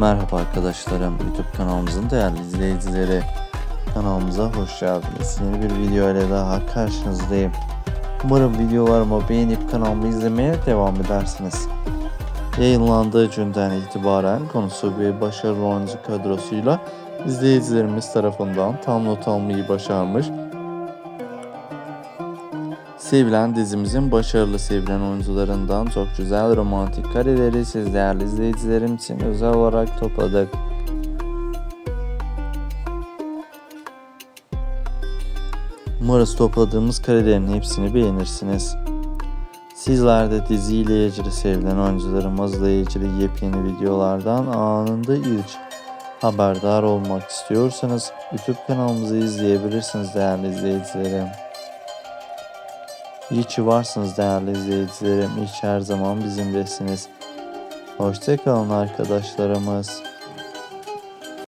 Merhaba arkadaşlarım, YouTube kanalımızın değerli izleyicileri. Kanalımıza hoş geldiniz. Yeni bir video ile daha karşınızdayım. Umarım videolarımı beğenip kanalımı izlemeye devam edersiniz. Yayınlandığı günden itibaren konusu ve başarılı oyuncu kadrosuyla izleyicilerimiz tarafından tam not almayı başarmış. Sevilen dizimizin başarılı sevilen oyuncularından çok güzel romantik kareleri siz değerli izleyicilerim için özel olarak topladık. Umarız topladığımız karelerin hepsini beğenirsiniz. Sizler de diziyle ilgili sevilen oyuncularımızla ilgili yepyeni videolardan anında ilk haberdar olmak istiyorsanız YouTube kanalımızı izleyebilirsiniz değerli izleyicilerim. İyi ki varsınız değerli izleyicilerim. İyi ki her zaman bizimlesiniz. Hoşçakalın arkadaşlarımız.